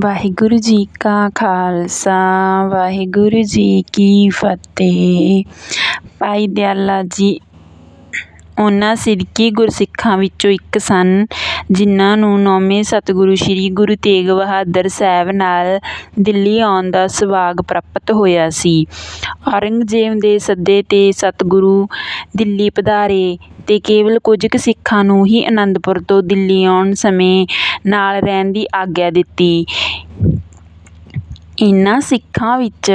ਵਾਹਿਗੁਰੂ ਜੀ ਕਾ ਖਾਲਸਾ, ਵਾਹਿਗੁਰੂ ਜੀ ਕੀ ਫਤਿਹ। ਭਾਈ ਦਿਆਲਾ ਜੀ, ਉਹਨਾਂ ਸਿਦਕੀ ਗੁਰਸਿੱਖਾਂ ਵਿੱਚੋਂ ਇੱਕ ਸਨ, ਜਿਨ੍ਹਾਂ ਨੂੰ ਨੌਵੇਂ ਸਤਿਗੁਰੂ ਸ੍ਰੀ ਗੁਰੂ ਤੇਗ ਬਹਾਦਰ ਸਾਹਿਬ ਨਾਲ ਦਿੱਲੀ ਆਉਣ ਦਾ ਸੁਭਾਗ ਪ੍ਰਾਪਤ ਹੋਇਆ ਸੀ। ਔਰੰਗਜ਼ੇਬ ਦੇ ਸੱਦੇ 'ਤੇ ਸਤਿਗੁਰੂ ਦਿੱਲੀ ਪਧਾਰੇ ਤੇ ਕੇਵਲ ਕੁਝ ਕੁ ਸਿੱਖਾਂ ਨੂੰ ਹੀ ਅਨੰਦਪੁਰ ਤੋਂ ਦਿੱਲੀ ਆਉਣ ਸਮੇਂ ਨਾਲ ਰਹਿਣ ਦੀ ਆਗਿਆ ਦਿੱਤੀ। ਇਨ੍ਹਾਂ ਸਿੱਖਾਂ ਵਿੱਚ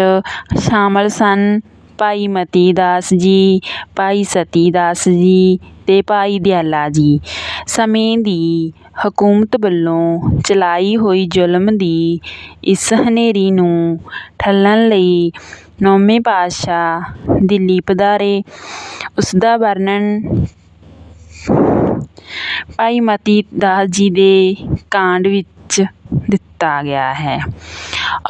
ਸ਼ਾਮਲ ਸਨ ਭਾਈ ਮਤੀ ਦਾਸ ਜੀ, ਭਾਈ ਸਤੀ ਦਾਸ ਜੀ ਅਤੇ ਭਾਈ ਦਿਆਲਾ ਜੀ। ਸਮੇਂ ਦੀ ਹਕੂਮਤ ਵੱਲੋਂ ਚਲਾਈ ਹੋਈ ਜ਼ੁਲਮ ਦੀ ਇਸ ਹਨੇਰੀ ਨੂੰ ਠੱਲ੍ਹਣ ਲਈ ਨੌਵੇਂ ਪਾਤਸ਼ਾਹ ਦਿੱਲੀ ਪਧਾਰੇ ਉਸ ਦਾ ਵਰਣਨ ਭਾਈ ਮਤੀ ਦਾਸ ਜੀ ਦੇ ਕਾਂਡ ਵਿੱਚ ਦਿੱਤਾ ਗਿਆ ਹੈ।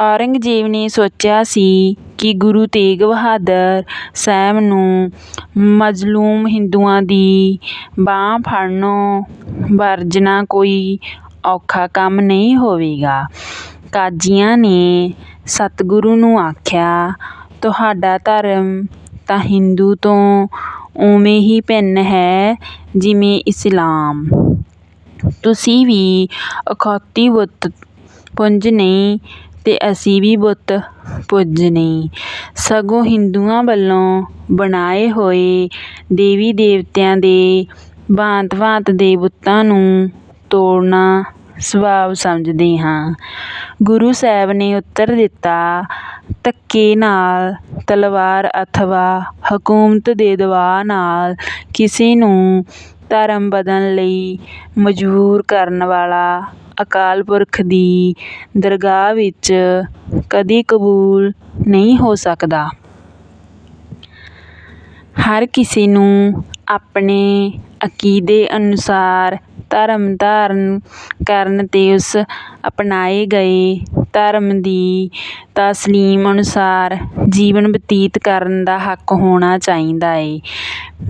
ਔਰੰਗਜ਼ੇਬ ਨੇ ਸੋਚਿਆ ਸੀ ਕਿ ਗੁਰੂ ਤੇਗ ਬਹਾਦਰ ਸਾਹਿਬ ਨੂੰ ਮਜ਼ਲੂਮ ਹਿੰਦੂਆਂ ਦੀ ਬਾਂਹ ਫੜਨੋਂ ਵਰਜਣਾ ਕੋਈ ਔਖਾ ਕੰਮ ਨਹੀਂ ਹੋਵੇਗਾ। ਕਾਜ਼ੀਆਂ ਨੇ ਸਤਿਗੁਰੂ ਨੂੰ ਆਖਿਆ, ਤੁਹਾਡਾ ਧਰਮ ਤਾਂ ਹਿੰਦੂ ਤੋਂ ਉਵੇਂ ਹੀ ਭਿੰਨ ਹੈ, ਜਿਵੇਂ ਇਸਲਾਮ। ਤੁਸੀਂ ਵੀ ਅਖੌਤੀ ਬੁੱਤ ਪੁੰਜ ਨਹੀਂ ਅਤੇ ਅਸੀਂ ਵੀ ਬੁੱਤ ਪੁੱਜ ਨਹੀਂ। ਸਗੋਂ ਹਿੰਦੂਆਂ ਵੱਲੋਂ ਬਣਾਏ ਹੋਏ ਦੇਵੀ ਦੇਵਤਿਆਂ ਦੇ ਭਾਂਤ ਭਾਂਤ ਦੇ ਬੁੱਤਾਂ ਨੂੰ ਤੋੜਨਾ ਸਵਾਬ ਸਮਝਦੇ ਹਾਂ। ਗੁਰੂ ਸਾਹਿਬ ਨੇ ਉੱਤਰ ਦਿੱਤਾ, ਧੱਕੇ ਨਾਲ ਤਲਵਾਰ ਅਥਵਾ ਹਕੂਮਤ ਦੇ ਦਬਾਅ ਨਾਲ ਕਿਸੇ ਨੂੰ ਧਰਮ ਬਦਲਣ ਲਈ ਮਜਬੂਰ ਕਰਨ ਵਾਲਾ ਅਕਾਲ ਪੁਰਖ ਦੀ ਦਰਗਾਹ ਵਿੱਚ ਕਦੀ ਕਬੂਲ ਨਹੀਂ ਹੋ ਸਕਦਾ। ਹਰ ਕਿਸੇ ਨੂੰ ਆਪਣੇ ਅਕੀਦੇ ਅਨੁਸਾਰ ਧਰਮ ਧਾਰਨ ਕਰਨ ਤੇ ਉਸ ਅਪਣਾਏ ਗਏ ਧਰਮ ਦੀ ਤਸਲੀਮ ਅਨੁਸਾਰ ਜੀਵਨ ਬਤੀਤ ਕਰਨ ਦਾ ਹੱਕ ਹੋਣਾ ਚਾਹੀਦਾ ਏ।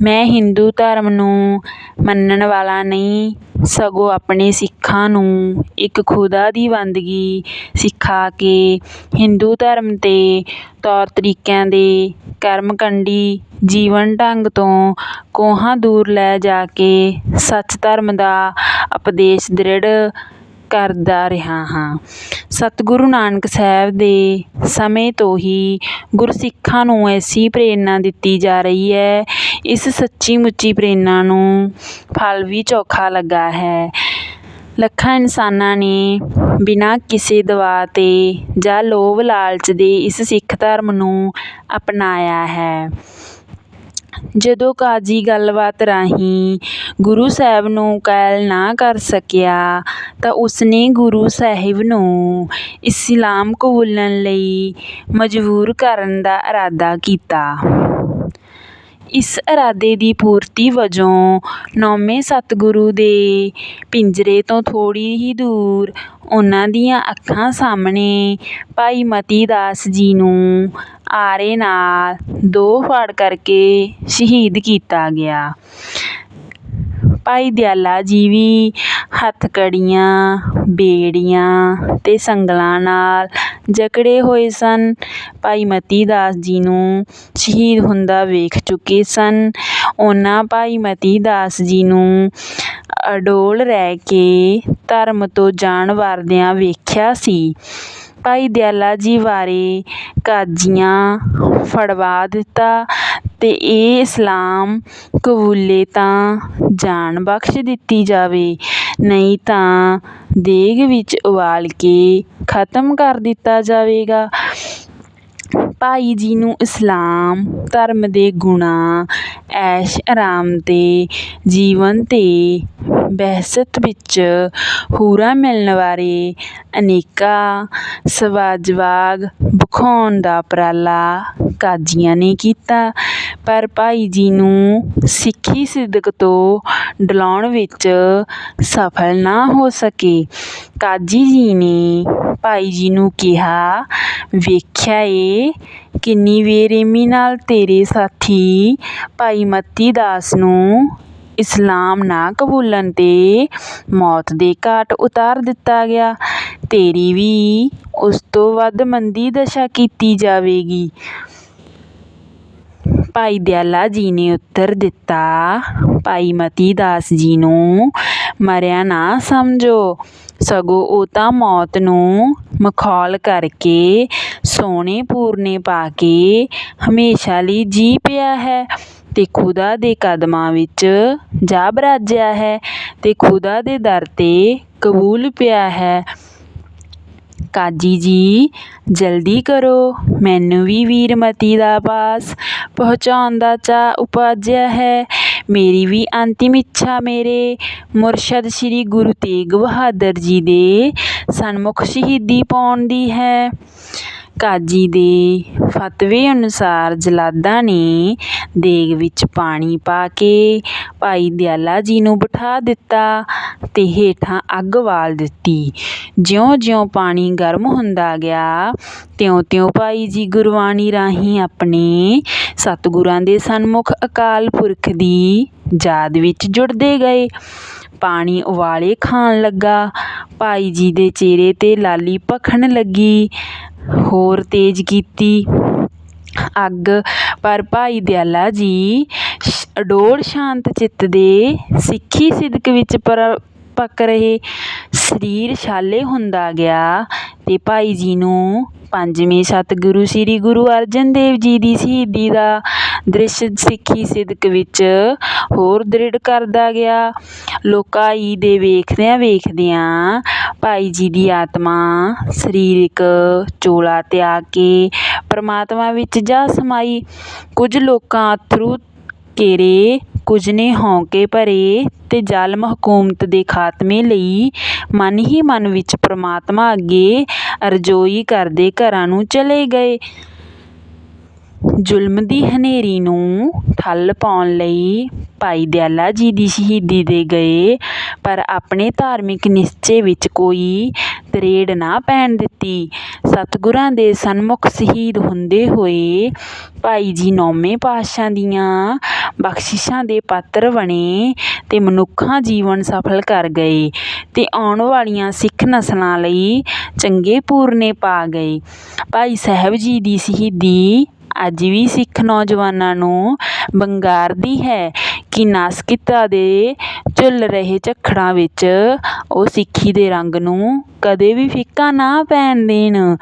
ਮੈਂ ਹਿੰਦੂ ਧਰਮ ਨੂੰ ਮੰਨਣ ਵਾਲਾ ਨਹੀਂ, ਸਗੋਂ ਆਪਣੇ ਸਿੱਖਾਂ ਨੂੰ ਇੱਕ ਖੁਦਾ ਦੀ ਬੰਦਗੀ ਸਿਖਾ ਕੇ ਹਿੰਦੂ ਧਰਮ ਤੇ ਤੌਰ ਤਰੀਕਿਆਂ ਦੇ ਕਰਮ ਕਰਮਕੰਡੀ ਜੀਵਨ ਢੰਗ ਤੋਂ ਕੋਹਾਂ ਦੂਰ ਲੈ ਜਾ ਕੇ ਸੱਚ ਧਰਮ ਦਾ ਉਪਦੇਸ਼ ਦ੍ਰਿੜ ਕਰਦਾ ਰਿਹਾ ਹਾਂ। ਸਤਿਗੁਰੂ ਨਾਨਕ ਸਾਹਿਬ ਦੇ ਸਮੇਂ ਤੋਂ ਹੀ ਗੁਰਸਿੱਖਾਂ ਨੂੰ ਐਸੀ ਪ੍ਰੇਰਨਾ ਦਿੱਤੀ ਜਾ ਰਹੀ ਹੈ। ਇਸ ਸੱਚੀ ਮੁੱਚੀ ਪ੍ਰੇਰਨਾ ਨੂੰ ਫਲ ਵੀ ਚੋਖਾ ਲੱਗਾ ਹੈ। ਲੱਖਾਂ ਇਨਸਾਨਾਂ ਨੇ ਬਿਨਾਂ ਕਿਸੇ ਦਬਾਅ ਤੇ ਜਾਂ ਲੋਭ ਲਾਲਚ ਦੇ ਇਸ ਸਿੱਖ ਧਰਮ ਨੂੰ ਅਪਣਾਇਆ ਹੈ। ਜਦੋਂ ਕਾਜ਼ੀ ਗੱਲਬਾਤ ਰਾਹੀਂ ਗੁਰੂ ਸਾਹਿਬ ਨੂੰ ਕਾਇਲ ਨਾ ਕਰ ਸਕਿਆ, ਤਾਂ ਉਸਨੇ ਗੁਰੂ ਸਾਹਿਬ ਨੂੰ ਇਸਲਾਮ ਕਬੂਲਣ ਲਈ ਮਜਬੂਰ ਕਰਨ ਦਾ ਇਰਾਦਾ ਕੀਤਾ। ਇਸ ਇਰਾਦੇ ਦੀ ਪੂਰਤੀ ਵਜੋਂ ਨੌਵੇਂ ਸਤਿਗੁਰੂ ਦੇ ਪਿੰਜਰੇ ਤੋਂ ਥੋੜ੍ਹੀ ਹੀ ਦੂਰ ਉਹਨਾਂ ਦੀਆਂ ਅੱਖਾਂ ਸਾਹਮਣੇ ਭਾਈ ਮਤੀ ਦਾਸ ਜੀ ਨੂੰ ਆਰੇ ਨਾਲ ਦੋ ਫਾੜ ਕਰਕੇ ਸ਼ਹੀਦ ਕੀਤਾ ਗਿਆ। ਭਾਈ ਦਿਆਲਾ ਜੀ ਵੀ ਹੱਥਕੜੀਆਂ ਬੇੜੀਆਂ ਅਤੇ ਸੰਗਲਾਂ ਨਾਲ ਜਕੜੇ ਹੋਏ ਸਨ। ਭਾਈ ਮਤੀ ਦਾਸ ਜੀ ਨੂੰ ਸ਼ਹੀਦ ਹੁੰਦਾ ਵੇਖ ਚੁੱਕੇ ਸਨ। ਉਹਨਾਂ ਭਾਈ ਮਤੀ ਦਾਸ ਜੀ ਨੂੰ ਅਡੋਲ ਰਹਿ ਕੇ ਧਰਮ ਤੋਂ ਜਾਣ ਵਾਰਦਿਆਂ ਵੇਖਿਆ ਸੀ। ਭਾਈ ਦਿਆਲਾ ਜੀ ਬਾਰੇ ਕਾਜ਼ੀਆਂ ਫੜਵਾ ਦਿੱਤਾ। ਤੇ ਇਹ ਇਸਲਾਮ ਕਬੂਲੇ ਤਾਂ ਜਾਨ ਬਖਸ਼ ਦਿੱਤੀ ਜਾਵੇ, ਨਹੀਂ ਤਾਂ ਦੇਗ ਵਿੱਚ ਉਬਾਲ ਕੇ ਖਤਮ ਕਰ ਦਿੱਤਾ ਜਾਵੇਗਾ। ਭਾਈ ਜੀ ਨੂੰ ਇਸਲਾਮ ਧਰਮ ਦੇ ਗੁਣਾਂ, ਐਸ਼, ਆਰਾਮ ਤੇ ਜੀਵਨ ਤੇ ਬਹਿਸ਼ਤ ਵਿੱਚ ਹੂਰਾਂ ਮਿਲਣ ਬਾਰੇ ਅਨੇਕਾਂ ਸਵਾਜਵਾਗ ਵਿਖਾਉਣ ਦਾ ਉਪਰਾਲਾ ਕਾਜ਼ੀਆਂ ਨੇ ਕੀਤਾ। ਪਰ ਭਾਈ ਜੀ ਨੂੰ ਸਿੱਖੀ ਸਿਦਕ ਤੋਂ ਡਲਾਉਣ ਵਿੱਚ ਸਫਲ ਨਾ ਹੋ ਸਕੇ। ਕਾਜ਼ੀ ਜੀ ਨੇ ਭਾਈ ਜੀ ਨੂੰ ਕਿਹਾ, ਵੇਖਿਆ ਏ ਕਿੰਨੀ ਬੇਰਹਿਮੀ ਨਾਲ ਤੇਰੇ ਸਾਥੀ ਭਾਈ ਮਤੀ ਦਾਸ ਨੂੰ ਇਸਲਾਮ ਨਾ ਕਬੂਲਣ ਤੇ ਮੌਤ ਦੇ ਘਾਟ ਉਤਾਰ ਦਿੱਤਾ ਗਿਆ। ਤੇਰੀ ਵੀ ਉਸ ਤੋਂ ਵੱਧ ਮੰਦੀ ਦਸ਼ਾ ਕੀਤੀ ਜਾਵੇਗੀ। ਭਾਈ ਦਿਆਲਾ ਜੀ ਨੇ ਉੱਤਰ ਦਿੱਤਾ, ਭਾਈ ਮਤੀ ਦਾਸ ਜੀ ਨੂੰ ਮਰਿਆ ਨਾ ਸਮਝੋ। ਸਗੋਂ ਉਹ ਤਾਂ ਮੌਤ ਨੂੰ ਮਖੌਲ ਕਰਕੇ ਸੋਹਣੇ ਪੂਰਨੇ ਪਾ ਕੇ ਹਮੇਸ਼ਾ ਲਈ ਜੀ ਪਿਆ ਹੈ। ਅਤੇ ਖੁਦਾ ਦੇ ਕਦਮਾਂ ਵਿੱਚ ਜਾ ਬਰਾਜਿਆ ਹੈ ਅਤੇ ਖੁਦਾ ਦੇ ਦਰ ਤੇ ਕਬੂਲ ਪਿਆ ਹੈ। ਕਾਜੀ ਜੀ, ਜਲਦੀ ਕਰੋ। ਮੈਨੂੰ ਵੀ ਵੀਰਮਤੀ ਦਾ ਪਾਸ ਪਹੁੰਚਾਉਣ ਦਾ ਚਾਅ ਉਪਜਿਆ ਹੈ। ਮੇਰੀ ਵੀ ਅੰਤਿਮ ਇੱਛਾ ਮੇਰੇ ਮੁਰਸ਼ਦ ਸ੍ਰੀ ਗੁਰੂ ਤੇਗ ਬਹਾਦਰ ਜੀ ਦੇ ਸਨਮੁਖ ਸ਼ਹੀਦੀ ਪਾਉਣ ਦੀ ਹੈ। ਕਾਜੀ ਦੇ ਫਤਵੇ ਅਨੁਸਾਰ ਜਲਾਦਾਂ ਨੇ ਦੇਗ ਵਿੱਚ ਪਾਣੀ ਪਾ ਕੇ ਭਾਈ ਦਿਆਲਾ ਜੀ ਨੂੰ ਬਿਠਾ ਦਿੱਤਾ ਅਤੇ ਹੇਠਾਂ ਅੱਗ ਬਾਲ ਦਿੱਤੀ। ਜਿਉਂ-ਜਿਉਂ ਪਾਣੀ ਗਰਮ ਹੁੰਦਾ ਗਿਆ, ਤਿਉਂ-ਤਿਉਂ ਭਾਈ ਜੀ ਗੁਰਬਾਣੀ ਰਾਹੀਂ ਆਪਣੇ ਸਤਿਗੁਰਾਂ ਦੇ ਸਨਮੁਖ ਅਕਾਲ ਪੁਰਖ ਦੀ ਯਾਦ ਵਿੱਚ ਜੁੜਦੇ ਗਏ। ਪਾਣੀ ਉਬਾਲੇ ਖਾਣ ਲੱਗਾ। ਭਾਈ ਜੀ ਦੇ ਚਿਹਰੇ ਤੇ ਲਾਲੀ ਭਖਣ ਲੱਗੀ। ਹੋਰ ਤੇਜ਼ ਕੀਤੀ, ਅੱਗ। ਪਰ ਭਾਈ ਦਿਆਲਾ ਜੀ ਅਡੋਲ ਸ਼ਾਂਤ ਚਿੱਤ ਦੇ ਸਿੱਖੀ ਸਿਦਕ ਵਿੱਚ ਪਰ ਪੱਕ ਰਹੇ। ਸਰੀਰ ਛਾਲੇ ਹੁੰਦਾ ਗਿਆ ਅਤੇ ਭਾਈ ਜੀ ਨੂੰ ਪੰਜਵੇਂ ਸਤਿਗੁਰੂ ਸ੍ਰੀ ਗੁਰੂ ਅਰਜਨ ਦੇਵ ਜੀ ਦੀ ਸ਼ਹੀਦੀ ਦਾ ਦ੍ਰਿਸ਼ ਸਿੱਖੀ ਸਿਦਕ ਵਿੱਚ ਹੋਰ ਦ੍ਰਿੜ ਕਰਦਾ ਗਿਆ। ਲੋਕਾਈ ਦੇ ਵੇਖਦਿਆਂ ਵੇਖਦਿਆਂ ਭਾਈ ਜੀ ਦੀ ਆਤਮਾ ਸਰੀਰਕ ਚੋਲਾ ਤਿਆਗ ਕੇ ਪਰਮਾਤਮਾ ਵਿੱਚ ਜਾ ਸਮਾਈ। ਕੁਝ ਲੋਕਾਂ ਅਥਰੂ ਕੇਰੇ ਕੁਝ ਨੇ ਹੌਂਕੇ ਭਰੇ ਅਤੇ ਜ਼ਾਲਮ ਹਕੂਮਤ ਦੇ ਖਾਤਮੇ ਲਈ ਮਨ ਹੀ ਮਨ ਵਿੱਚ ਪਰਮਾਤਮਾ ਅੱਗੇ ਅਰਜ਼ੋਈ ਕਰਦੇ ਘਰਾਂ ਨੂੰ ਚਲੇ ਗਏ। ਜ਼ੁਲਮ ਦੀ ਹਨੇਰੀ ਨੂੰ ਠੱਲ ਪਾਉਣ ਲਈ ਭਾਈ ਦਿਆਲਾ ਜੀ ਦੀ ਸ਼ਹੀਦੀ ਦੇ ਗਏ, ਪਰ ਆਪਣੇ ਧਾਰਮਿਕ ਨਿਸ਼ਚੇ ਵਿੱਚ ਕੋਈ ਤਰੇੜ ਨਾ ਪੈਣ ਦਿੱਤੀ। ਸਤਿਗੁਰਾਂ ਦੇ ਸਨਮੁਖ ਸ਼ਹੀਦ ਹੁੰਦੇ ਹੋਏ ਭਾਈ ਜੀ ਨੌਵੇਂ ਪਾਤਸ਼ਾਹ ਦੀਆਂ ਬਖਸ਼ਿਸ਼ਾਂ ਦੇ ਪਾਤਰ ਬਣੇ ਅਤੇ ਮਨੁੱਖਾਂ ਜੀਵਨ ਸਫਲ ਕਰ ਗਏ ਅਤੇ ਆਉਣ ਵਾਲੀਆਂ ਸਿੱਖ ਨਸਲਾਂ ਲਈ ਚੰਗੇ ਪੂਰਨੇ ਪਾ ਗਏ। ਭਾਈ ਸਾਹਿਬ ਜੀ ਦੀ ਸ਼ਹੀਦੀ ਅੱਜ ਵੀ ਸਿੱਖ ਨੌਜਵਾਨਾਂ ਨੂੰ ਵੰਗਾਰਦੀ ਹੈ ਕਿ ਨਾਸਕਿਤਾ ਦੇ ਝੁੱਲ ਰਹੇ ਝੱਖੜਾਂ ਵਿੱਚ ਉਹ ਸਿੱਖੀ ਦੇ ਰੰਗ ਨੂੰ ਕਦੇ ਵੀ ਫਿੱਕਾ ਨਾ ਪੈਣ ਦੇਣ।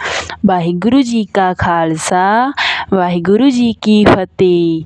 ਵਾਹਿਗੁਰੂ ਜੀ ਕਾ ਖਾਲਸਾ, ਵਾਹਿਗੁਰੂ ਜੀ ਕੀ ਫਤਿਹ।